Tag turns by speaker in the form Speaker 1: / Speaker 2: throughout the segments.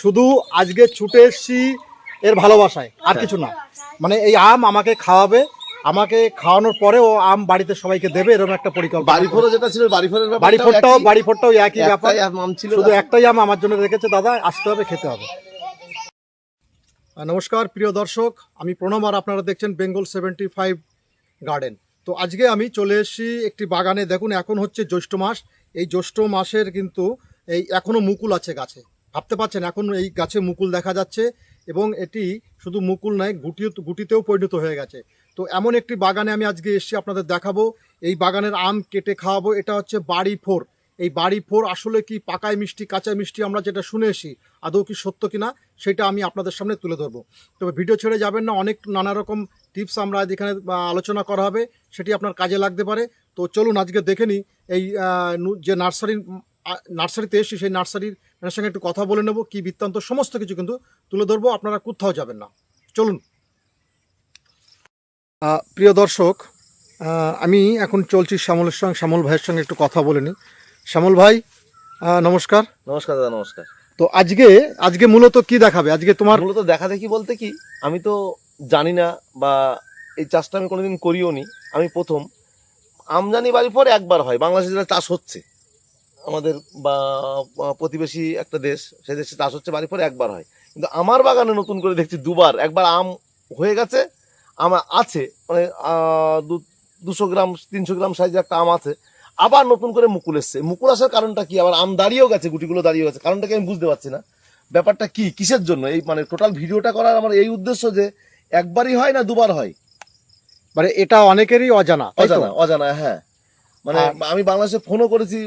Speaker 1: শুধু আজকে ছুটে এসছি এর ভালোবাসায় আর কিছু না। মানে এই আম আমাকে খাওয়াবে আমাকে খাওয়ানোর পরে ও আম বাড়িতে সবাইকে দেবে এরকম একটা পরিকল্পনা।
Speaker 2: বাড়ি ফোড়ো যেটা ছিল বাড়ি ফোড়ের
Speaker 1: বাড়ি বাড়ি একই ব্যাপার।
Speaker 2: আম ছিল
Speaker 1: শুধু একটাই আম আমার জন্য রেখেছে দাদা আসতে হবে খেতে হবে। নমস্কার প্রিয় দর্শক আমি প্রণব আর আপনারা দেখছেন বেঙ্গল সেভেন্টি ফাইভ গার্ডেন। তো আজকে আমি চলে এসেছি একটি বাগানে। দেখুন এখন হচ্ছে জ্যৈষ্ঠ মাস। এই জ্যৈষ্ঠ মাসের কিন্তু এই এখনও মুকুল আছে গাছে। ভাবতে পারছেন, এখন এই গাছে মুকুল দেখা যাচ্ছে এবং এটি শুধু মুকুল নয় গুটি গুটিতেও পরিণত হয়ে গেছে। তো এমন একটি বাগানে আমি আজকে এসেছি আপনাদের দেখাবো। এই বাগানের আম কেটে খাওয়াবো, এটা হচ্ছে বাড়ি ফোর এই বাড়ি ফোর আসলে কি পাকায় মিষ্টি, কাঁচা মিষ্টি আমরা যেটা শুনে এসি আদৌ কি সত্য কিনা সেটা আমি আপনাদের সামনে তুলে ধরবো। তবে ভিডিও ছেড়ে যাবেন না, অনেক নানা রকম টিপস আমরা এখানে আলোচনা করা হবে, সেটি আপনার কাজে লাগতে পারে। তো চলুন আজকে দেখে নিই, এই যে নার্সারির নার্সারিতে এসে সেই নার্সারির ম্যানের সঙ্গে একটু কথা বলে নেব কি বৃত্তান্ত সমস্ত কিছু কিন্তু তুলে ধরবো আপনারা কোথাও যাবেন না। চলুন। প্রিয় দর্শক আমি এখন চলছি শ্যামলের সঙ্গে শ্যামল ভাইয়ের সঙ্গে একটু কথা বলে নিই। শ্যামল ভাই নমস্কার।
Speaker 2: নমস্কার দাদা নমস্কার।
Speaker 1: তো আজকে আজকে মূলত কি দেখাবে? আজকে তোমার
Speaker 2: মূলত দেখা দেখি বলতে কি আমি তো জানি না বা এই চাষটা আমি কোনোদিন করিও নি আমি প্রথম। আমদানি বাড়ি পর একবার হয় বাংলাদেশে যেটা চাষ হচ্ছে। আমাদের বা প্রতিবেশী একটা দেশ সে দেশে চাষ হচ্ছে বাড়ি পরে একবার হয়। কিন্তু আমার বাগানে নতুন করে দেখছি দুবার। একবার আম হয়ে গেছে আমার আছে মানে দু- দুশো গ্রাম তিনশো গ্রাম সাইজের একটা আম আছে। আবার নতুন করে মুকুল এসছে। মুকুল আসার কারণটা কি? আবার আম দাঁড়িয়েও গেছে গুটিগুলো দাঁড়িয়ে গেছে। কারণটা কি আমি বুঝতে পারছি না। ব্যাপারটা কি? কিসের জন্য? এই মানে টোটাল ভিডিওটা করার আমার এই উদ্দেশ্য যে একবারই হয় না দুবার হয়?
Speaker 1: মানে এটা অনেকেরই অজানা
Speaker 2: অজানা অজানা হ্যাঁ। মানে আমি বাংলাদেশে ফোনও করেছি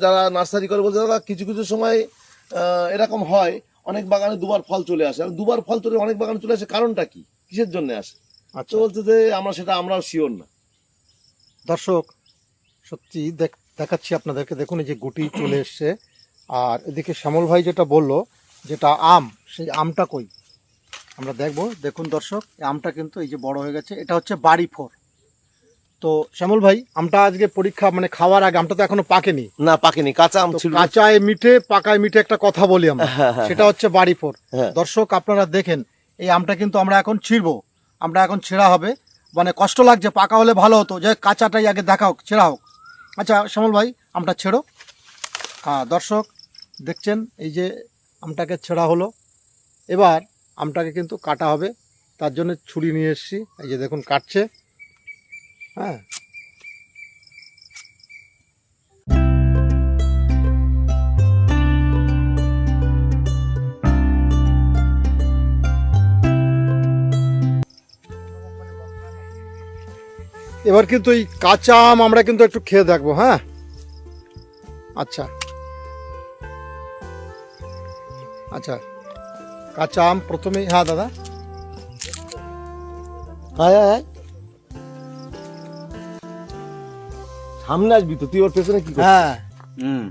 Speaker 2: যারা নার্সারি করে বলছে দাদা কিছু কিছু সময় এরকম হয় অনেক বাগানে দুবার ফল চলে আসে। আর দুবার ফল চলে অনেক বাগানে চলে আসে কারণটা কি? কিসের জন্য আসে?
Speaker 1: আচ্ছা।
Speaker 2: তো বলছে যে আমরা সেটা আমরাও শিওর না।
Speaker 1: দর্শক সত্যি দেখ- দেখাচ্ছি আপনাদেরকে। দেখুন এই যে গুটি চলে এসছে। আর এদিকে শ্যামল ভাই যেটা বলল যেটা আম সেই আমটা কই? আমরা দেখব। দেখুন দর্শক আমটা কিন্তু এই যে বড় হয়ে গেছে। এটা হচ্ছে বাড়ি ফোর তো শ্যামল ভাই আমটা আজকে পরীক্ষা মানে খাওয়ার আগে আমটা তো এখনও পাকেনি।
Speaker 2: না পাকেনি কাঁচা আম ছিল।
Speaker 1: কাঁচায় মিঠে পাকায় মিঠে একটা কথা বলি আমরা।
Speaker 2: হ্যাঁ, হ্যাঁ,
Speaker 1: সেটা হচ্ছে বাড়ি ফোর
Speaker 2: হ্যাঁ।
Speaker 1: দর্শক আপনারা দেখেন এই আমটা কিন্তু আমরা এখন ছিঁড়বো। আমরা এখন ছেঁড়া হবে। মানে কষ্ট লাগছে পাকা হলে ভালো হতো। যে কাঁচাটাই আগে দেখা হোক ছেঁড়া হোক। আচ্ছা শ্যামল ভাই আমটা ছেড়ো। হ্যাঁ দর্শক দেখছেন এই যে আমটাকে ছেঁড়া হলো। এবার আমটাকে কিন্তু কাটা হবে। তার জন্য ছুরি নিয়ে এসেছি। এই যে দেখুন কাটছে। হ্যাঁ এবার কিন্তু এই কাঁচা আম আমরা কিন্তু একটু খেয়ে দেখব হ্যাঁ আচ্ছা আচ্ছা কাঁচা আম প্রথমেই হ্যাঁ দাদা
Speaker 2: হ্যাঁ হ্যাঁ সামনে আসবি তো তুই ওর পেছনে কি করছিস?
Speaker 1: হ্যাঁ।
Speaker 3: হুম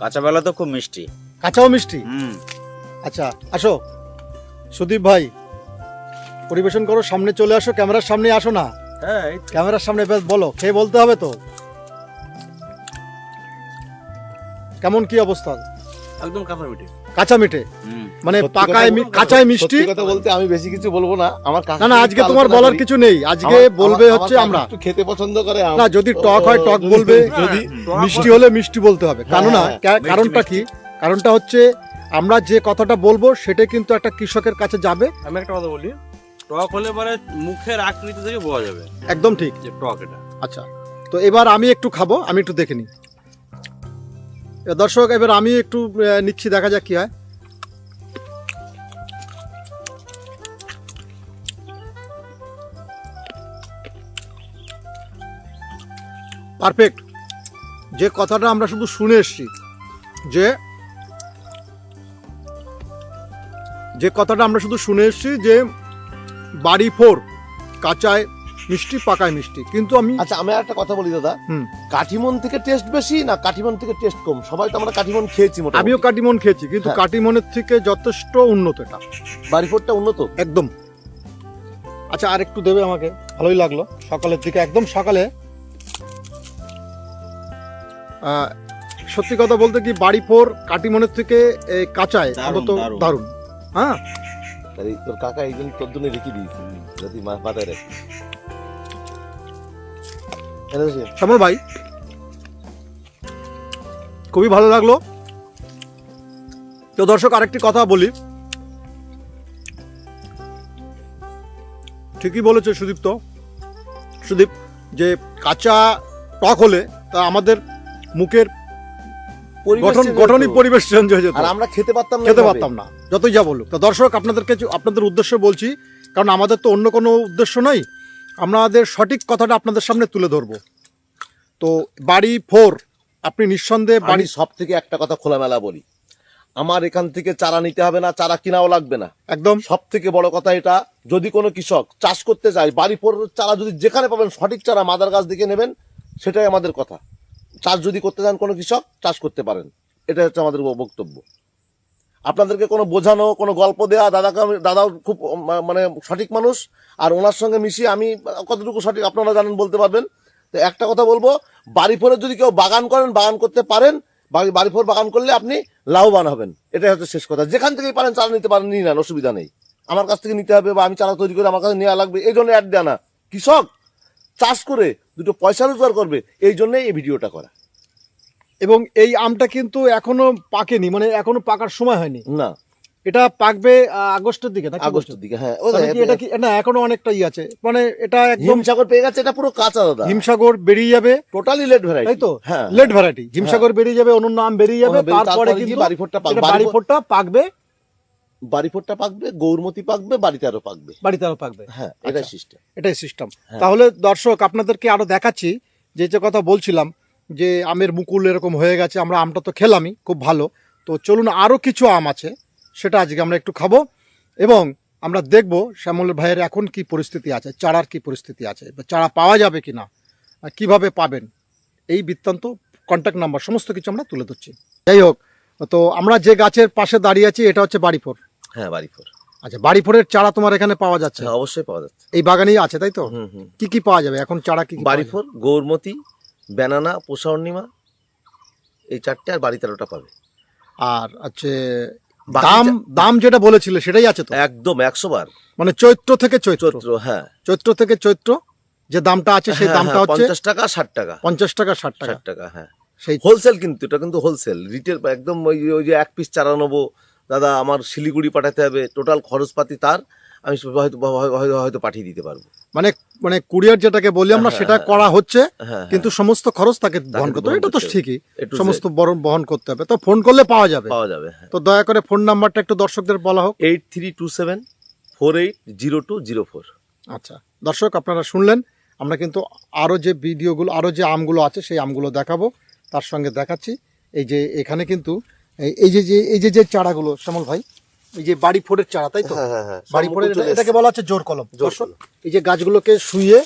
Speaker 3: কাঁচা বেলা তো খুব মিষ্টি।
Speaker 1: কাঁচাও মিষ্টি?
Speaker 3: হুম।
Speaker 1: আচ্ছা আসো। সুদীপ ভাই পরিবেশন করো সামনে চলে আসো ক্যামেরার সামনে আসো না।
Speaker 3: হ্যাঁ
Speaker 1: ক্যামেরার সামনে বেশ বলো খেয়ে বলতে হবে তো? কেমন কি অবস্থা?
Speaker 3: একদম কাঁচা মিঠে।
Speaker 1: কাঁচা মিঠে?
Speaker 3: হুম।
Speaker 1: মানে পাকায় কাঁচায় মিষ্টি?
Speaker 2: কথা বলতে আমি বেশি কিছু বলব না। আমার
Speaker 1: না না আজকে তোমার বলার কিছু নেই। আজকে বলবে হচ্ছে আমরা
Speaker 2: খেতে পছন্দ করে।
Speaker 1: না যদি টক হয় টক বলবে
Speaker 2: যদি
Speaker 1: মিষ্টি হলে মিষ্টি বলতে হবে। কেননা
Speaker 2: হ্যাঁ,
Speaker 1: কা-
Speaker 3: মিষ্টি,
Speaker 1: কারণটা কি? কারণটা হচ্ছে আমরা যে কথাটা বলব সেটা কিন্তু একটা কৃষকের কাছে যাবে।
Speaker 4: আমি একটা কথা বলি। টক হলে পরে মুখের আকৃতি থেকে বোঝা যাবে
Speaker 1: একদম ঠিক।
Speaker 4: যে টক এটা।
Speaker 1: আচ্ছা তো এবার আমি একটু খাব আমি একটু দেখে নিই। দর্শক এবার আমি একটু নিচ্ছি দেখা যাক কি হয়। পারফেক্ট যে কথাটা আমরা শুধু শুনে এসছি যে যে কথাটা আমরা শুধু শুনে এসছি যে বাড়ি ফোর কাঁচায় মিষ্টি পাকায় মিষ্টি। কিন্তু আমি
Speaker 2: আচ্ছা আমি একটা কথা বলি দাদা।
Speaker 1: হুম।
Speaker 2: কাঠিমন থেকে টেস্ট বেশি না কাঠিমন থেকে টেস্ট কম? সবাই তো আমরা কাঠিমন খেয়েছি মোটামুটি।
Speaker 1: আমিও কাঠিমন খেয়েছি কিন্তু কাঠিমনের থেকে যথেষ্ট উন্নত এটা।
Speaker 2: বাড়িফোরটা উন্নত?
Speaker 1: একদম। আচ্ছা আর একটু দেবে আমাকে? ভালোই লাগল। সকালের দিকে একদম সকালে সত্যি কথা বলতে কি বাড়ি ফোর কাটিমনের থেকে এই কাঁচায় অন্তত
Speaker 3: দারুণ।
Speaker 1: হ্যাঁ?
Speaker 2: তাই তোর কাকা এই জন্য তোর জন্য রেখে দিয়েছি যদি মাথায় রাখি।
Speaker 1: শ্যামল ভাই খুবই ভালো লাগল। তো দর্শক আরেকটি কথা বলি। ঠিকই বলেছে সুদীপ তো সুদীপ যে কাঁচা টক হলে তা আমাদের মুখের গঠন গঠনই পরিবেশ চেঞ্জ হয়ে যেত।
Speaker 2: আর আমরা খেতে পারতাম
Speaker 1: খেতে পারতাম না যতই যা বলুক। তো দর্শক আপনাদেরকে আপনাদের উদ্দেশ্যে বলছি কারণ আমাদের তো অন্য কোনো উদ্দেশ্য নয়। আমাদের সঠিক কথাটা আপনাদের সামনে তুলে ধরবো। তো বাড়ি ফোর আপনি নিঃসন্দেহে বাড়ি
Speaker 2: সব থেকে একটা কথা খোলামেলা বলি। আমার এখান থেকে চারা নিতে হবে না চারা কিনাও লাগবে না।
Speaker 1: একদম।
Speaker 2: সব থেকে বড় কথা এটা যদি কোনো কৃষক চাষ করতে চায় বাড়ি ফোর চারা যদি যেখানে পাবেন সঠিক চারা মাদার গাছ দেখে নেবেন সেটাই আমাদের কথা। চাষ যদি করতে চান কোনো কৃষক, চাষ করতে পারেন। এটা হচ্ছে আমাদের বক্তব্য। আপনাদেরকে কোনো বোঝানো, কোনো গল্প দেওয়া দাদাকে আমি দাদাও খুব মানে সঠিক মানুষ, আর ওনার সঙ্গে মিশিয়ে আমি কতটুকু সঠিক আপনারা জানেন, বলতে পারবেন। তো একটা কথা বলব, বাড়ি ফোরে যদি কেউ বাগান করেন, বাগান করতে পারেন বাড়ি ফোর বাগান করলে আপনি লাভবান হবেন। এটাই হচ্ছে শেষ কথা। যেখান থেকেই পারেন, চারা নিতে পারেন, নিয়ে নেন, অসুবিধা নেই। আমার কাছ থেকে নিতে হবে, বা আমি চারা তৈরি করে আমার কাছে নেওয়া লাগবে, এই জন্য অ্যাড দেওয়া না। কৃষক, চাষ করে দুটো পয়সা রোজগার করবে এই জন্যই এই ভিডিওটা করা।
Speaker 1: এবং এই আমটা কিন্তু এখনও পাকেনি মানে এখনও পাকার সময় হয়নি।
Speaker 2: না।
Speaker 1: এটা পাকবে আগস্টের দিকে নাকি
Speaker 2: আগস্টের দিকে হ্যাঁ।
Speaker 1: এটা কি না এখনও অনেকটা ই আছে। মানে এটা একদম
Speaker 2: হিমসাগর পেয়ে গেছে এটা পুরো কাঁচা দাদা।
Speaker 1: হিমসাগর বেরিয়ে যাবে।
Speaker 2: টোটালি লেট ভ্যারাইটি
Speaker 1: তাই তো?
Speaker 2: হ্যাঁ।
Speaker 1: লেট ভ্যারাইটি হিমসাগর বেরিয়ে যাবে অন্য নাম বেরিয়ে যাবে
Speaker 2: হ্যাঁ,
Speaker 1: তারপরে
Speaker 2: তারপরে
Speaker 1: কিন্তু
Speaker 2: বাড়ি ফোরটা পাকবে।
Speaker 1: এটা
Speaker 2: বাড়ি
Speaker 1: বাড়ি
Speaker 2: ফোর-
Speaker 1: ফোরটা পাকবে
Speaker 2: গৌরমতি পাকবে বাড়িতে আরও পাকবে।
Speaker 1: বাড়িতে আরও পাকবে।
Speaker 2: হ্যাঁ এটাই
Speaker 1: আচ্ছা।
Speaker 2: সিস্টেম
Speaker 1: এটাই সিস্টেম
Speaker 2: হ্যাঁ।
Speaker 1: তাহলে দর্শক আপনাদেরকে আরও দেখাচ্ছি যে যে কথা বলছিলাম যে আমের মুকুল এরকম হয়ে গেছে আমরা আমটা তো খেলামই খুব ভালো। তো চলুন আরও কিছু আম আছে সেটা আজকে আমরা একটু খাব এবং আমরা দেখব শ্যামল ভাইয়ের এখন কি পরিস্থিতি আছে চারার কি পরিস্থিতি আছে চারা পাওয়া যাবে কিনা আর কীভাবে পাবেন এই বৃত্তান্ত কন্ট্যাক্ট নাম্বার সমস্ত কিছু আমরা তুলে ধরছি। যাই হোক তো আমরা যে গাছের পাশে দাঁড়িয়ে আছি এটা হচ্ছে বাড়িফোর।
Speaker 2: হ্যাঁ বাড়ি ফোর
Speaker 1: আচ্ছা বাড়িফোরের চারা তোমার এখানে পাওয়া যাচ্ছে?
Speaker 2: হ্যাঁ অবশ্যই পাওয়া যাচ্ছে।
Speaker 1: এই বাগানেই আছে তাই তো? কি কি পাওয়া যাবে? এখন চারা কি কি পাওয়া
Speaker 2: বাড়ি
Speaker 1: যাবে?
Speaker 2: ফোর গৌরমতি ব্যানানা পোষা অর্ণিমা এই চারটে আর বাড়ি তেরোটা পাবে।
Speaker 1: আর আছে দাম দাম যেটা বলেছিলে সেটাই আছে তো?
Speaker 2: একদম একশো বার।
Speaker 1: মানে চৈত্র থেকে চৈত্র?
Speaker 2: চৈত্র হ্যাঁ।
Speaker 1: চৈত্র থেকে চৈত্র যে দামটা আছে সেই
Speaker 2: হ্যাঁ,
Speaker 1: দামটা
Speaker 2: হ্যাঁ,
Speaker 1: হচ্ছে
Speaker 2: পঞ্চাশ টাকা ষাট টাকা।
Speaker 1: পঞ্চাশ টাকা ষাট টাকা।
Speaker 2: ষাট টাকা হ্যাঁ।
Speaker 1: সেই
Speaker 2: হোলসেল কিন্তু এটা কিন্তু হোলসেল। রিটেল একদম ওই ওই যে এক পিস চারা নেব দাদা আমার শিলিগুড়ি পাঠাতে হবে টোটাল খরচপাতি তার আমি হয়তো হয়তো- পাঠিয়ে দিতে পারব।
Speaker 1: মানে মানে কুরিয়ার যেটাকে বলি আমরা
Speaker 2: হ্যাঁ,
Speaker 1: সেটা
Speaker 2: হ্যাঁ।
Speaker 1: করা হচ্ছে
Speaker 2: হ্যাঁ
Speaker 1: কিন্তু সমস্ত খরচ তাকে বহন করতে হবে। এটা তো ঠিকই সমস্ত বহন করতে হবে। তো ফোন করলে পাওয়া যাবে।
Speaker 2: পাওয়া যাবে
Speaker 1: তো দয়া করে ফোন নাম্বারটা একটু দর্শকদের বলা হোক।
Speaker 2: Eight three two seven four eight zero two zero four
Speaker 1: আচ্ছা দর্শক আপনারা শুনলেন আমরা কিন্তু আরও যে ভিডিওগুলো আরও যে আমগুলো আছে সেই আমগুলো দেখাবো। তার সঙ্গে দেখাচ্ছি। এই যে এখানে কিন্তু এই- এই যে যে এই যে যে চারাগুলো শ্যামল ভাই এই যে বাড়ি ফোরের চারা তাই তো?
Speaker 2: হ্যাঁ হ্যাঁ হ্যাঁ
Speaker 1: বাড়ি ফোরের এটাকে বলা হচ্ছে জোর কলম।
Speaker 2: জোর
Speaker 1: এই যে গাছগুলোকে শুয়ে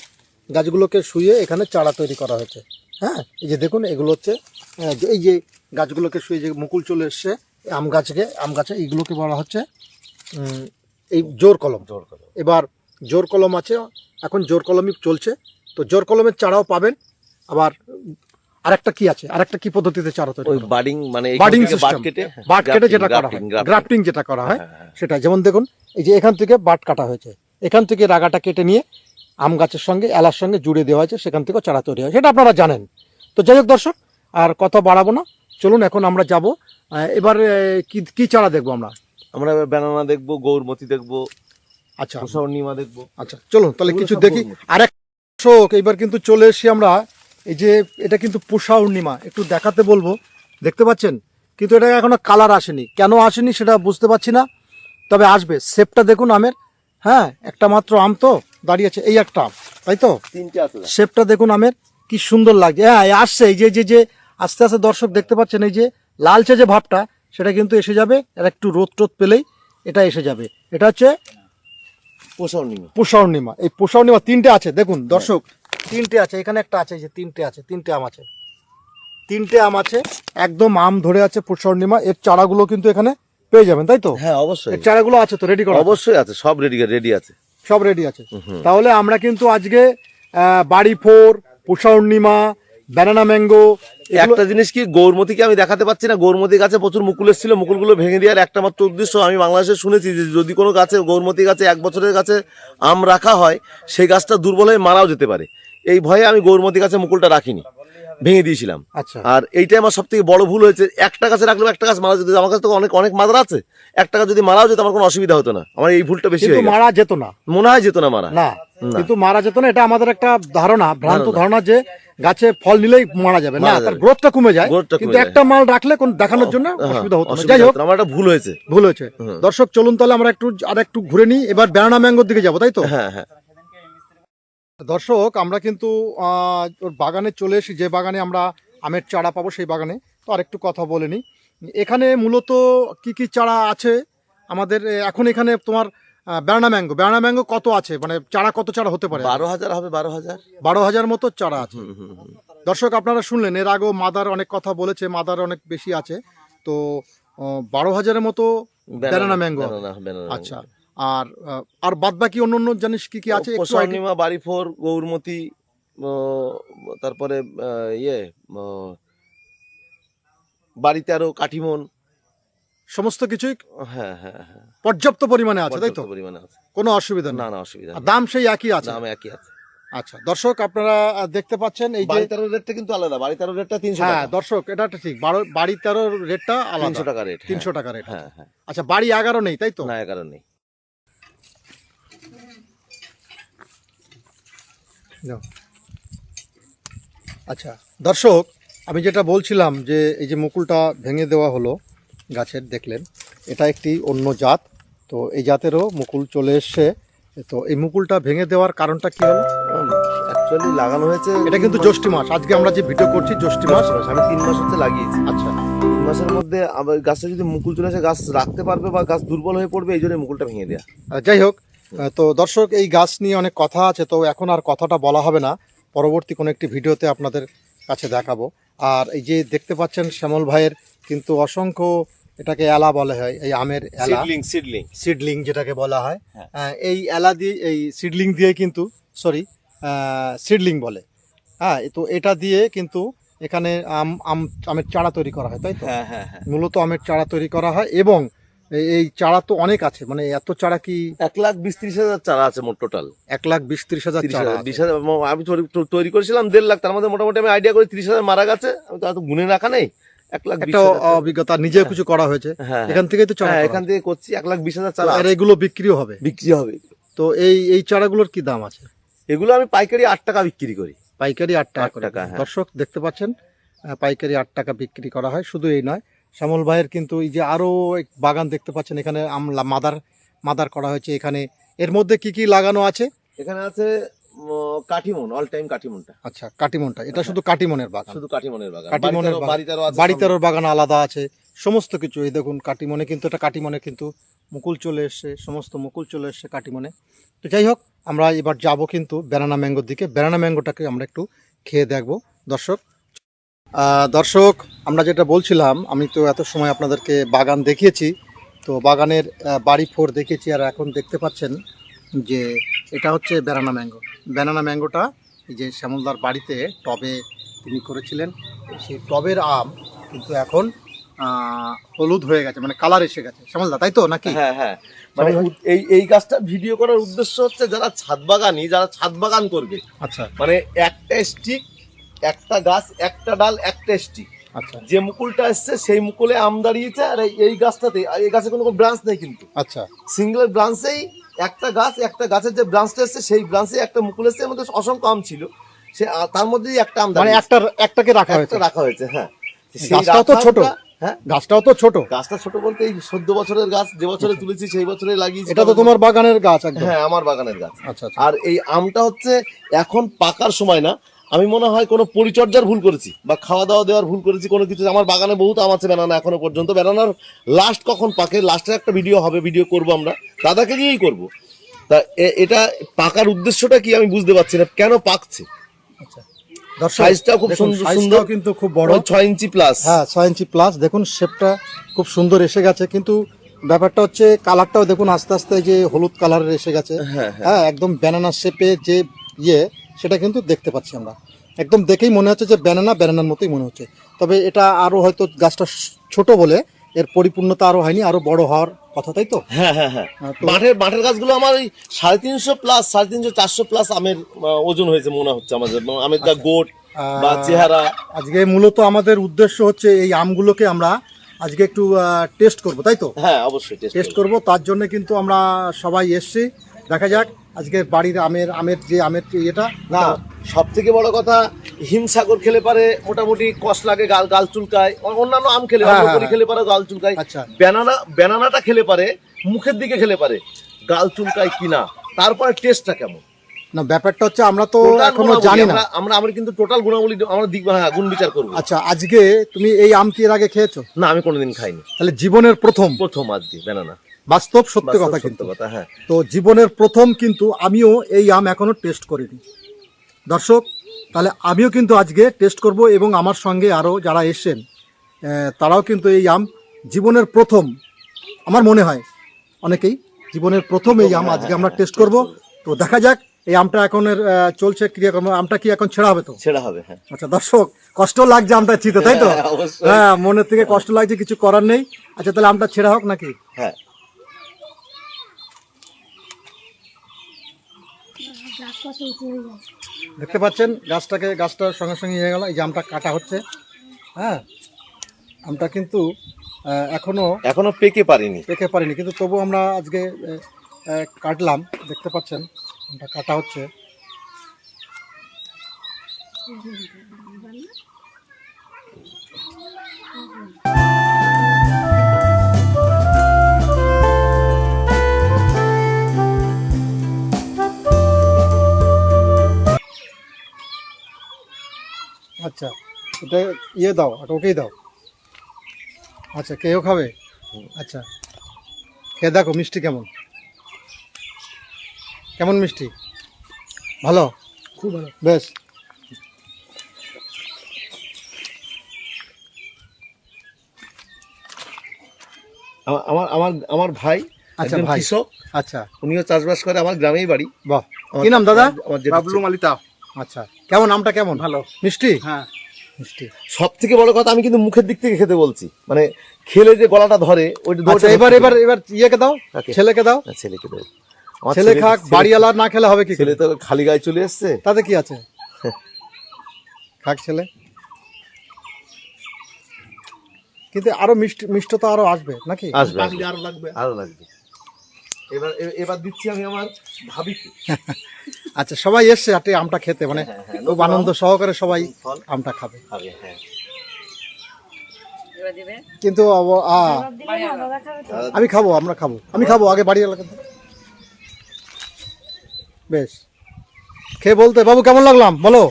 Speaker 1: গাছগুলোকে শুয়ে এখানে চারা তৈরি করা হয়েছে। হ্যাঁ এই যে দেখুন এগুলো হচ্ছে এই যে গাছগুলোকে শুয়ে যে মুকুল চলে এসছে আম গাছকে আম গাছে এইগুলোকে বলা হচ্ছে এই জোর কলম।
Speaker 2: জোর কলম।
Speaker 1: এবার জোর কলম আছে এখন জোর কলমই চলছে। তো জোর কলমের চারাও পাবেন। আবার আরেকটা কি আছে? আরেকটা কি পদ্ধতিতে চারা তৈরি
Speaker 2: বাডিং মানে
Speaker 1: বাডিং সিস্টেম বাট কেটে? যেটা করা হয়। গ্রাফটিং যেটা করা হয়
Speaker 2: হ্যাঁ, হ্যাঁ।
Speaker 1: সেটা যেমন দেখুন এই যে এখান থেকে বাট কাটা হয়েছে। এখান থেকে রাগাটা কেটে নিয়ে আম গাছের সঙ্গে এলার সঙ্গে জুড়ে দেওয়া হয়েছে সেখান থেকে চারা তৈরি হয়। সেটা আপনারা জানেন। তো যাই হোক দর্শক আর কথা বাড়াবো না। চলুন এখন আমরা যাব। এবার কি কি চারা দেখব আমরা?
Speaker 2: আমরা এবার ব্যানানা দেখব গৌরমতি দেখব
Speaker 1: আচ্ছা।
Speaker 2: দেখব।
Speaker 1: আচ্ছা চলুন তাহলে কিছু দেখি। আর এক দর্শক এইবার কিন্তু চলে এসেছি আমরা এই যে এটা কিন্তু পোষা অর্ণিমা একটু দেখাতে বলব। দেখতে পাচ্ছেন? কিন্তু এটা এখনও কালার আসেনি। কেন আসেনি সেটা বুঝতে পারছি না। তবে আসবে। শেপটা দেখুন আমের। হ্যাঁ একটা মাত্র আম তো দাঁড়িয়েছে এই একটা আম তাই তো? শেপটা দেখুন আমের কি সুন্দর লাগছে। হ্যাঁ আসছে। এই যে যে যে আস্তে আস্তে দর্শক দেখতে পাচ্ছেন এই যে লালচে যে ভাবটা সেটা কিন্তু এসে যাবে। আর একটু রোদ টোদ পেলেই এটা এসে যাবে। এটা হচ্ছে
Speaker 2: পোষা অর্ণিমা
Speaker 1: পূষার্ণিমা এই পূষার্ণিমা তিনটে আছে। দেখুন দর্শক। তিনটে আছে এখানে একটা আছে যে তিনটে আছে তিনটে আম আছে। তিনটে আম আছে একদম আম ধরে আছে পূষার্ণিমা এর চারাগুলো কিন্তু এখানে পেয়ে যাবেন তাই তো?
Speaker 2: হ্যাঁ অবশ্যই।
Speaker 1: এর চারাগুলো আছে তো রেডি করা
Speaker 2: অবশ্যই আছে সব রেডি রেডি আছে।
Speaker 1: সব রেডি আছে। তাহলে আমরা কিন্তু আজকে বাড়ি ফোর পূষার্ণিমা ব্যানানা ম্যাঙ্গো
Speaker 2: একটা জিনিস কি গৌরমতিকে আমি দেখাতে পাচ্ছি না গৌরমতি গাছে প্রচুর মুকুল এসেছিল মুকুলগুলো ভেঙে দেওয়ার একটা মাত্র উদ্দেশ্য আমি বাংলাদেশে শুনেছি যে যদি কোনো গাছে গৌরমতি গাছে এক বছরের গাছে আম রাখা হয় সেই গাছটা দুর্বল হয়ে মারাও যেতে পারে। এই ভয়ে আমি গৌরমতি গাছে মুকুলটা রাখিনি ভেঙে দিয়েছিলাম।
Speaker 1: আচ্ছা।
Speaker 2: আর এইটাই আমার সব থেকে বড় ভুল হয়েছে একটা গাছে রাখলেও একটা গাছ মারা যেত আমার কাছে তো অনেক অনেক মাদার আছে একটা গাছ যদি মারাও যেত আমার কোনো অসুবিধা হতো না। আমার এই ভুলটা বেশি।
Speaker 1: মারা যেত না।
Speaker 2: মনে হয় যেত না মারা।
Speaker 1: না। কিন্তু মারা যেত না এটা আমাদের একটা ধারণা ভ্রান্ত
Speaker 2: ধারণা।
Speaker 1: যে গাছে ফল নিলেই মারা যাবে। না তার গ্রোথটা কমে যায় কিন্তু একটা মাল রাখলে কোন দেখানোর জন্য
Speaker 2: হ্যাঁ,
Speaker 1: অসুবিধা হতো না। যাই হোক
Speaker 2: আমার একটা ভুল হয়েছে।
Speaker 1: ভুল হয়েছে। দর্শক চলুন তাহলে আমরা একটু আর একটু ঘুরে নিই এবার ব্যানানা ম্যাঙ্গোর দিকে যাব তাই তো?
Speaker 2: হ্যাঁ হ্যাঁ।
Speaker 1: দর্শক আমরা কিন্তু ওর বাগানে চলে এসেছি। যে বাগানে আমরা আমের চারা পাবো সেই বাগানে। তো আরেকটু কথা বলে নিই। এখানে মূলত কি কি চারা আছে? আমাদের এখন এখানে তোমার ব্যানানা ম্যাঙ্গো। ব্যানানা ম্যাঙ্গো কত আছে? মানে চারা কত চারা হতে পারে?
Speaker 2: বারো হাজার হবে বারো হাজার।
Speaker 1: বারো হাজার মতো চারা আছে। দর্শক আপনারা শুনলেন এর আগেও মাদার অনেক কথা বলেছে মাদার অনেক বেশি আছে। তো বারো হাজারের মতো banana,
Speaker 2: banana
Speaker 1: আচ্ছা। আর আর বাদ বাকি অন্য অন্য জিনিস কি কি আছে
Speaker 2: ও, স্বর্ণিমা বাড়িফোর গৌরমতি তারপরে ইয়ে ও, বাড়ি তেরো কাঠিমন।
Speaker 1: সমস্ত কিছুই
Speaker 2: হ্যাঁ হ্যাঁ হ্যাঁ।
Speaker 1: পর্যাপ্ত পরিমাণে আছে তাই তো?
Speaker 2: পরিমাণে আছে।
Speaker 1: কোনো অসুবিধা
Speaker 2: না না অসুবিধা
Speaker 1: আর দাম সেই একই আছে।
Speaker 2: দাম একই আছে।
Speaker 1: আচ্ছা দর্শক আপনারা দেখতে পাচ্ছেন এই যে
Speaker 2: বাড়ি তেরো রেটটা কিন্তু আলাদা। বাড়ি তেরো রেটটা তিনশো
Speaker 1: হ্যাঁ দর্শক এটা একটা ঠিক। বাড়ি তেরোর রেটটা আলাদা।
Speaker 2: তিনশো টাকা রেট
Speaker 1: তিনশো টাকা রেট
Speaker 2: হ্যাঁ হ্যাঁ।
Speaker 1: আচ্ছা বাড়ি এগারো নেই তাই তো?
Speaker 2: না এগারো নেই।
Speaker 1: যাও। আচ্ছা দর্শক আমি যেটা বলছিলাম যে এই যে মুকুলটা ভেঙে দেওয়া হলো গাছের দেখলেন এটা একটি অন্য জাত। তো এই জাতেরও মুকুল চলে এসছে। তো এই মুকুলটা ভেঙে দেওয়ার কারণটা কি হলো?
Speaker 2: অ্যাকচুয়ালি লাগানো হয়েছে
Speaker 1: এটা কিন্তু জ্যৈষ্ঠ মাস। আজকে আমরা যে ভিডিও করছি জ্যৈষ্ঠ মাস।
Speaker 2: আমি তিন মাস হচ্ছে লাগিয়েছি।
Speaker 1: আচ্ছা।
Speaker 2: তিন মাসের মধ্যে আবার গাছে যদি মুকুল চলে আসে গাছ রাখতে পারবে বা গাছ দুর্বল হয়ে পড়বে এই জন্য মুকুলটা ভেঙে দেওয়া
Speaker 1: যাই হোক তো দর্শক এই গাছ নিয়ে অনেক কথা আছে তো এখন আর কথাটা বলা হবে না। পরবর্তী কোনো একটি ভিডিওতে আপনাদের কাছে দেখাবো। আর এই যে দেখতে পাচ্ছেন শ্যামল ভাইয়ের কিন্তু অসংখ্য এটাকে এলা বলা হয় এই আমের এলা।
Speaker 2: Seedling seedling.
Speaker 1: যেটাকে বলা হয়।
Speaker 2: হ্যাঁ।
Speaker 1: এই এলা দিয়ে এই সিডলিং দিয়ে কিন্তু সরি সিডলিং বলে। হ্যাঁ তো এটা দিয়ে কিন্তু এখানে আম আম আমের চারা তৈরি করা হয় তাই তো?
Speaker 2: হ্যাঁ হ্যাঁ হ্যাঁ।
Speaker 1: মূলত আমের চারা তৈরি করা হয় এবং এই- চারা তো অনেক আছে মানে এত চারা কি
Speaker 2: এক লাখ বিশ ত্রিশ হাজার চারা আছে মোট টোটাল
Speaker 1: এক লাখ বিশ ত্রিশ হাজার
Speaker 2: বিশ হাজার আমি তৈরি- করেছিলাম দেড় লাখ তার মধ্যে মোটামুটি আমি আইডিয়া করি ত্রিশ হাজার মারা গেছে আমি তো এত গুনে রাখা নেই এক লাখ
Speaker 1: একটা অভিজ্ঞতা নিজেও কিছু করা হয়েছে
Speaker 2: হ্যাঁ
Speaker 1: এখান থেকেই তো চারা
Speaker 2: হ্যাঁ এখান থেকে করছি এক লাখ বিশ হাজার চারা
Speaker 1: আর এগুলো বিক্রিও হবে?
Speaker 2: বিক্রি হবে।
Speaker 1: তো এই এই চারাগুলোর কি দাম আছে?
Speaker 2: এগুলো আমি পাইকারি আট টাকা বিক্রি করি।
Speaker 1: পাইকারি আট টাকা
Speaker 2: হ্যাঁ।
Speaker 1: দর্শক দেখতে পাচ্ছেন পাইকারি আট টাকা বিক্রি করা হয় শুধু এই নয় শ্যামল ভাইয়ের কিন্তু এই যে আরও এক বাগান দেখতে পাচ্ছেন এখানে আমলা মাদার মাদার করা হয়েছে এখানে। এর মধ্যে কি কি লাগানো আছে?
Speaker 2: এখানে আছে উম, কাঠিমন অল টাইম কাঠিমনটা
Speaker 1: আচ্ছা কাটিমনটা। এটা শুধু কাটিমনের বাগান।
Speaker 2: শুধু কাঠিমনের বাগান।
Speaker 1: কাটিমনের
Speaker 2: বাড়িতেও-
Speaker 1: বাগান।
Speaker 2: আছে
Speaker 1: বাড়িতেরও বাগান আলাদা আছে। সমস্ত কিছু এই দেখুন কাটিমনে কিন্তু এটা কাটিমনে কিন্তু মুকুল চলে এসছে সমস্ত মুকুল চলে এসছে কাটিমনে। তো যাই হোক আমরা এবার যাব কিন্তু ব্যানানা ম্যাঙ্গোর দিকে। ব্যানানা ম্যাঙ্গোটাকে আমরা একটু খেয়ে দেখব। দর্শক দর্শক আমরা যেটা বলছিলাম আমি তো এত সময় আপনাদেরকে বাগান দেখিয়েছি তো বাগানের বাড়ি ফোর দেখেছি আর এখন দেখতে পাচ্ছেন যে এটা হচ্ছে ব্যানানা ম্যাঙ্গো। ব্যানানা ম্যাঙ্গোটা এই যে শ্যামলদার বাড়িতে টবে তিনি করেছিলেন। সেই টবের আম কিন্তু এখন হলুদ হয়ে গেছে মানে কালার এসে গেছে। শ্যামলদা তাই তো নাকি?
Speaker 2: হ্যাঁ হ্যাঁ। মানে এই এই গাছটা ভিডিও করার উদ্দেশ্য হচ্ছে যারা ছাদ বাগানি যারা ছাদ বাগান করবে
Speaker 1: আচ্ছা।
Speaker 2: মানে একটা স্টিক একটা গাছ একটা ডাল একটা স্টিক।
Speaker 1: আচ্ছা।
Speaker 2: যে মুকুলটা এসছে সেই মুকুলে আম দাঁড়িয়েছে আর এই- গাছটাতে আর এই গাছে কোনো ব্রাঞ্চ নেই কিন্তু।
Speaker 1: আচ্ছা।
Speaker 2: সিঙ্গেল ব্রাঞ্চেই একটা গাছ একটা গাছের যে ব্রাঞ্চটা এসছে সেই ব্রাঞ্চে একটা মুকুল এসছে মধ্যে অসংখ্য আম ছিল। সে তার মধ্যেই একটা আম
Speaker 1: মানে একটা একটাকে রাখা হয়েছে।
Speaker 2: রাখা হয়েছে হ্যাঁ।
Speaker 1: গাছটাও তো ছোট।
Speaker 2: হ্যাঁ।
Speaker 1: গাছটাও তো ছোট।
Speaker 2: গাছটা ছোট বলতে এই চোদ্দ বছরের গাছ যে বছরে তুলেছি সেই বছরে লাগিয়েছি।
Speaker 1: এটা তো তোমার বাগানের গাছ
Speaker 2: হ্যাঁ আমার বাগানের গাছ।
Speaker 1: আচ্ছা আচ্ছা।
Speaker 2: আর এই আমটা হচ্ছে এখন পাকার সময় না আমি মনে হয় কোনো পরিচর্যার ভুল করেছি বা খাওয়া দাওয়া দেওয়ার ভুল করেছি কোনো কিছু আমার বাগানে বহুত আম আছে বেনানা এখনও পর্যন্ত। বেনানার লাস্ট কখন পাকে লাস্টের একটা ভিডিও হবে ভিডিও করব আমরা। দাদাকে দিয়েই করব। তা এটা পাকার উদ্দেশ্যটা কি আমি বুঝতে পারছি না। কেন পাকছে?
Speaker 1: আচ্ছা। দর্শক
Speaker 2: খুব সুন্দর-।
Speaker 1: কিন্তু খুব বড়।
Speaker 2: ছয় ইঞ্চি প্লাস
Speaker 1: হ্যাঁ ছয় ইঞ্চি প্লাস দেখুন শেপটা খুব সুন্দর এসে গেছে। কিন্তু ব্যাপারটা হচ্ছে কালারটাও দেখুন আস্তে আস্তে যে হলুদ কালারের এসে গেছে।
Speaker 2: হ্যাঁ হ্যাঁ।
Speaker 1: হ্যাঁ একদম ব্যানানা শেপে যে ইয়ে সেটা কিন্তু দেখতে পাচ্ছি আমরা। একদম দেখেই মনে হচ্ছে যে ব্যানানা ব্যানানার মতোই মনে হচ্ছে। তবে এটা আরও হয়তো গাছটা ছোট বলে এর পরিপূর্ণতা আরও হয়নি আরও বড় হওয়ার কথা তাই তো?
Speaker 2: হ্যাঁ হ্যাঁ হ্যাঁ। মাঠের মাঠের গাছগুলো আমার ওই সাড়ে তিনশো প্লাস সাড়ে তিনশো চারশো প্লাস আমের ওজন হয়েছে মনে হচ্ছে আমাদের। আমের যা গোট বা চেহারা।
Speaker 1: আজকে মূলত আমাদের উদ্দেশ্য হচ্ছে এই আমগুলোকে আমরা আজকে একটু টেস্ট করব তাই তো?
Speaker 2: হ্যাঁ অবশ্যই
Speaker 1: টেস্ট
Speaker 2: করব।
Speaker 1: করব তার জন্য কিন্তু আমরা সবাই এসছি। দেখা যাক আজকে বাড়ির আমের আমের যে আমের ইয়েটা
Speaker 2: না সব থেকে বড় কথা হিমসাগর খেলে পারে মোটামুটি কষ লাগে গাল গাল চুলকায় অন্যান্য আম খেলে
Speaker 1: হ্যাঁ, হ্যাঁ।
Speaker 2: খেলে পারে গাল চুলকায়।
Speaker 1: আচ্ছা।
Speaker 2: ব্যানানা ব্যানানাটা খেলে পারে মুখের দিকে খেলে পারে গাল চুলকায় কিনা তারপরে টেস্টটা কেমন?
Speaker 1: না ব্যাপারটা হচ্ছে আমরা তো
Speaker 2: এখনও
Speaker 1: জানি না।
Speaker 2: আমরা আমরা কিন্তু টোটাল গুণাবলী আমরা দিক হ্যাঁ গুণ বিচার করব।
Speaker 1: আচ্ছা আজকে তুমি এই আম কি এর আগে খেয়েছো?
Speaker 2: না আমি কোনোদিন খাইনি।
Speaker 1: তাহলে জীবনের প্রথম।
Speaker 2: প্রথম আজকে ব্যানানা।
Speaker 1: বাস্তব সত্যি কথা কিন্তু।
Speaker 2: কথা হ্যাঁ।
Speaker 1: তো জীবনের প্রথম কিন্তু আমিও এই আম এখনও টেস্ট করিনি। দর্শক তাহলে আমিও কিন্তু আজকে টেস্ট করব এবং আমার সঙ্গে আরও যারা এসছেন তারাও কিন্তু এই আম জীবনের প্রথম আমার মনে হয় অনেকেই জীবনের প্রথম এই আম আজকে আমরা টেস্ট করব। তো দেখা যাক এই আমটা এখন চলছে ক্রিয়াকর্ম আমটা কি এখন ছেড়া হবে তো?
Speaker 2: ছেড়া হবে হ্যাঁ।
Speaker 1: আচ্ছা দর্শক কষ্ট লাগছে আমটা চিতে তাই তো?
Speaker 2: হ্যাঁ,
Speaker 1: হ্যাঁ মনের থেকে কষ্ট লাগছে কিছু করার নেই। আচ্ছা তাহলে আমটা ছেড়া হোক নাকি?
Speaker 2: হ্যাঁ।
Speaker 1: দেখতে পাচ্ছেন গাছটাকে গাছটার সঙ্গে সঙ্গে হয়ে গেল এই যে আমটা কাটা হচ্ছে। হ্যাঁ আমটা কিন্তু এখনও
Speaker 2: এখনও পেকে পারিনি।
Speaker 1: পেকে পারিনি কিন্তু তবু আমরা আজকে কাটলাম দেখতে পাচ্ছেন আমটা কাটা হচ্ছে। আচ্ছা এটা ইয়ে দাও আর ওকেই দাও। আচ্ছা কেউ খাবে? আচ্ছা। খেয়ে দেখো মিষ্টি কেমন? কেমন মিষ্টি? ভালো? খুব ভালো। বেশ।
Speaker 2: আমার আমার আমার আমার ভাই
Speaker 1: আচ্ছা, ভাই।
Speaker 2: কৃষক।
Speaker 1: আচ্ছা।
Speaker 2: উনিও চাষবাস করে আমার গ্রামেই বাড়ি।
Speaker 1: বাহ। কি নাম দাদা?
Speaker 2: আমার
Speaker 4: বাবলু মালিতা।
Speaker 1: আচ্ছা কেমন? আমটা কেমন?
Speaker 4: ভালো।
Speaker 1: মিষ্টি?
Speaker 4: হ্যাঁ।
Speaker 1: মিষ্টি।
Speaker 2: সব থেকে বড় কথা আমি কিন্তু মুখের দিক থেকে খেতে বলছি। মানে খেলে যে গলাটা ধরে ওইটা
Speaker 1: আচ্ছা এবার এবার এবার ইয়েকে দাও? ছেলেকে দাও।
Speaker 2: ছেলেকে আমার
Speaker 1: ছেলে খাক বাড়িওয়ালা না খেলে হবে কি?
Speaker 2: ছেলে তো খালি গায়ে চলে এসছে।
Speaker 1: তাতে কি আছে? খাক ছেলে। কিন্তু আরও মিষ্টি মিষ্টতা আরও আসবে নাকি?
Speaker 2: আসবে।
Speaker 4: আরও লাগবে।
Speaker 2: আরও লাগবে। এবার এবার দিচ্ছি আমি আমার ভাবিকে।
Speaker 1: আচ্ছা সবাই এসছে হাটে আমটা খেতে মানে
Speaker 2: হ্যাঁ, হ্যাঁ,
Speaker 1: খুব আনন্দ সহকারে সবাই আমটা খাবে।
Speaker 2: হ্যাঁ।
Speaker 1: কিন্তু আমি খাব আমরা খাব। আমি খাব আগে বাড়ি এলাকাতে বেশ। খেয়ে বলতে বাবু কেমন লাগলাম? বলো।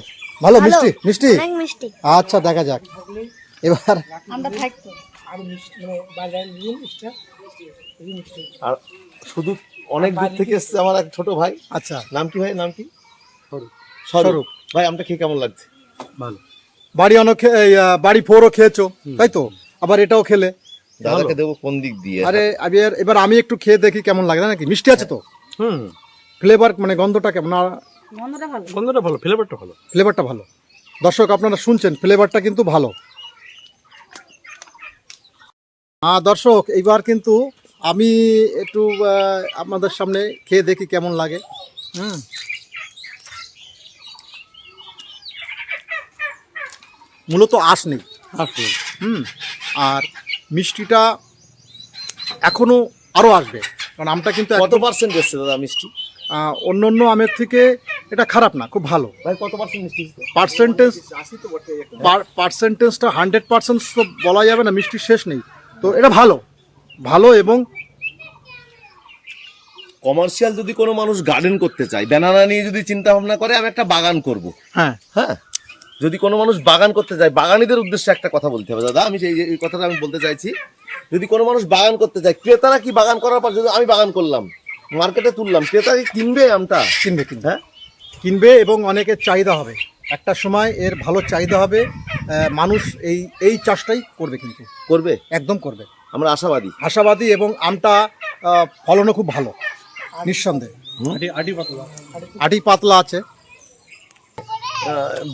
Speaker 1: ভালো মিষ্টি মিষ্টি?
Speaker 5: মিষ্টি।
Speaker 1: আচ্ছা দেখা যাক। এবার
Speaker 5: আমরা থাকতো
Speaker 2: আর শুধু অনেক দূর থেকে এসছে আমার এক ছোট ভাই।
Speaker 1: আচ্ছা।
Speaker 2: নাম কি ভাই? নাম কি?
Speaker 1: স্বরূপ।
Speaker 2: ভাই আমটা খেয়ে কেমন লাগছে?
Speaker 1: ভালো। বাড়ি অনেক বাড়ি ফোরও খেয়েছো তাই তো? আবার এটাও খেলে।
Speaker 2: দাদাকে দেবো কোন দিক দিয়ে?
Speaker 1: আরে এবার এবার আমি একটু খেয়ে দেখি কেমন লাগে নাকি মিষ্টি আছে তো?
Speaker 4: হুম।
Speaker 1: ফ্লেভার মানে গন্ধটা কেমন? আর
Speaker 5: গন্ধটা ভালো।
Speaker 4: গন্ধটা ভালো ফ্লেভারটা ভালো।
Speaker 1: ফ্লেভারটা ভালো। দর্শক আপনারা শুনছেন ফ্লেভারটা কিন্তু ভালো। হ্যাঁ দর্শক এইবার কিন্তু আমি একটু আপনাদের সামনে খেয়ে দেখি কেমন লাগে। হুম। মূলত আঁশ নেই হুম। আর মিষ্টিটা এখনও আরও আসবে। কারণ আমটা কিন্তু
Speaker 2: কত পার্সেন্ট এসছে দাদা মিষ্টি?
Speaker 1: অন্য অন্য আমের থেকে এটা খারাপ না খুব ভালো।
Speaker 2: ভাই কত পার্সেন্ট মিষ্টি
Speaker 1: পার্সেন্টেজ পার্সেন্টেজটা হান্ড্রেড পার্সেন্ট তো বলা যাবে না মিষ্টি শেষ নেই। তো এটা ভালো ভালো এবং
Speaker 2: কমার্শিয়াল যদি কোনো মানুষ গার্ডেন করতে চায় ব্যানানা নিয়ে যদি চিন্তা ভাবনা করে আমি একটা বাগান করব।
Speaker 1: হ্যাঁ।
Speaker 2: হ্যাঁ? যদি কোনো মানুষ বাগান করতে চায় বাগানিদের উদ্দেশ্যে একটা কথা বলতে হবে। দাদা আমি সেই এই কথাটা আমি বলতে চাইছি যদি কোনো মানুষ বাগান করতে চায় ক্রেতারা কি বাগান করার পর যদি আমি বাগান করলাম মার্কেটে তুললাম ক্রেতা কি কিনবে আমটা?
Speaker 1: কিনবে কিনবে।
Speaker 2: হ্যাঁ?
Speaker 1: কিনবে এবং অনেকের চাহিদা হবে। একটা সময় এর ভালো চাহিদা হবে মানুষ এই এই চাষটাই করবে কিন্তু।
Speaker 2: করবে?
Speaker 1: একদম করবে।
Speaker 2: আমরা আশাবাদী।
Speaker 1: আশাবাদী এবং আমটা ফলনও খুব ভালো নিঃসন্দেহে।
Speaker 4: আটি পাতলা।
Speaker 1: আটি পাতলা আছে।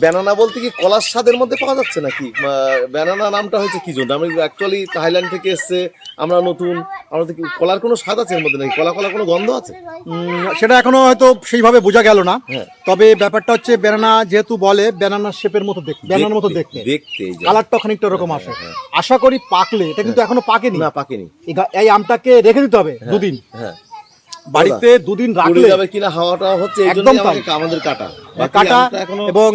Speaker 2: ব্যানানা বলতে কি কলার স্বাদের মধ্যে পাওয়া যাচ্ছে নাকি? ব্যানানা নামটা হয়েছে কি জন্য আমি অ্যাকচুয়ালি থাইল্যান্ড থেকে এসছে আমরা নতুন আমাদের কি কলার কোনো স্বাদ আছে এর মধ্যে নাকি? কলা কলা কোনো গন্ধ আছে?
Speaker 1: সেটা এখনও হয়তো সেইভাবে বোঝা গেল না।
Speaker 2: হ্যাঁ।
Speaker 1: তবে ব্যাপারটা হচ্ছে ব্যানানা যেহেতু বলে ব্যানানা শেপের মতো দেখতে ব্যানানার মতো দেখতে
Speaker 2: দেখতে।
Speaker 1: কালারটা খানিকটা ওরকম আসে।
Speaker 2: হ্যাঁ।
Speaker 1: আশা করি পাকলে এটা কিন্তু এখনও পাকেনি।
Speaker 2: না পাকেনি।
Speaker 1: এই এই আমটাকে রেখে দিতে হবে দুদিন।
Speaker 2: হ্যাঁ।
Speaker 1: বাড়িতে দুদিন রাখলে
Speaker 2: যাবে কিনা হাওয়াটা হচ্ছে
Speaker 1: একদম
Speaker 2: আমাদের কাটা।
Speaker 1: কাটা এবং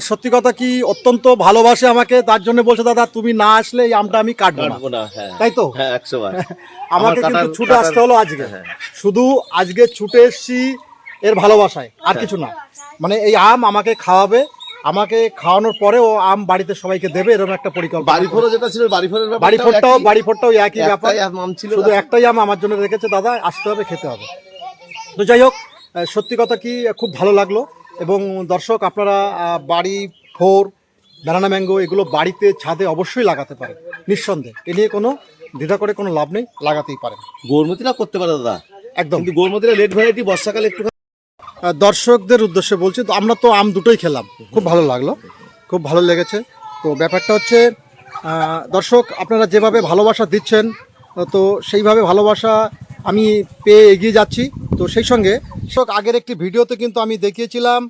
Speaker 1: সত্যি কথা কি অত্যন্ত ভালোবাসে আমাকে তার জন্য বলছে দাদা তুমি না আসলে এই আমটা আমি কাটবো না।
Speaker 2: হ্যাঁ।
Speaker 1: তাই তো?
Speaker 2: হ্যাঁ
Speaker 1: আমাকে
Speaker 2: আমার
Speaker 1: কিন্তু ছুটে আসতে হলো আজকে।
Speaker 2: হ্যাঁ।
Speaker 1: শুধু আজকে ছুটে এসছি এর ভালোবাসায় আর কিছু না। মানে এই আম আমাকে খাওয়াবে আমাকে খাওয়ানোর পরে ও আম বাড়িতে সবাইকে দেবে এরকম একটা পরিকল্পনা
Speaker 2: বাড়ি ফোড়ো যেটা ছিল বাড়ি ফোড়ের
Speaker 1: বাড়ি ফোরটাও বাড়ি ফোরটাও একই ব্যাপার।
Speaker 2: আম ছিল।
Speaker 1: শুধু একটাই আম আমার জন্য রেখেছে দাদা আসতে হবে খেতে হবে। তো যাই হোক সত্যি কথা কি খুব ভালো লাগল। এবং দর্শক আপনারা বাড়ি ফোর ব্যানানা ম্যাঙ্গো এগুলো বাড়িতে ছাদে অবশ্যই লাগাতে পারেন। নিঃসন্দেহে। এ নিয়ে কোনো দ্বিধা করে কোনো লাভ নেই লাগাতেই পারেন।
Speaker 2: গৌরমতিরা করতে পারে দাদা।
Speaker 1: একদম।
Speaker 2: কিন্তু গৌরমতিরা লেট ভ্যারাইটি বর্ষাকালে একটু
Speaker 1: দর্শকদের উদ্দেশ্যে বলছি, তো আমরা তো আম দুটোই খেলাম। খুব ভালো লাগল, খুব ভালো লেগেছে। তো ব্যাপারটা হচ্ছে দর্শক, আপনারা যেভাবে ভালোবাসা দিচ্ছেন, তো সেইভাবে ভালোবাসা আমি পেয়ে এগিয়ে যাচ্ছি। তো সেই সঙ্গে, দর্শক, আগের একটি ভিডিওতে কিন্তু আমি দেখিয়েছিলাম,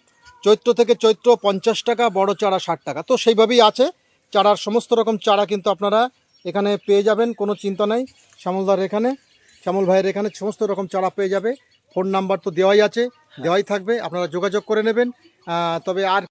Speaker 1: চৈত্র থেকে চৈত্র পঞ্চাশ টাকা, বড় চারা ষাট টাকা। তো সেইভাবেই আছে, চারার সমস্ত রকম চারা কিন্তু আপনারা এখানে পেয়ে যাবেন, কোনো চিন্তা নাই। শ্যামলদার এখানে, শ্যামল ভাইয়ের এখানে সমস্ত রকম চারা পেয়ে যাবে। ফোন নাম্বার তো দেওয়াই আছে দেওয়াই থাকবে আপনারা যোগাযোগ করে নেবেন। তবে আর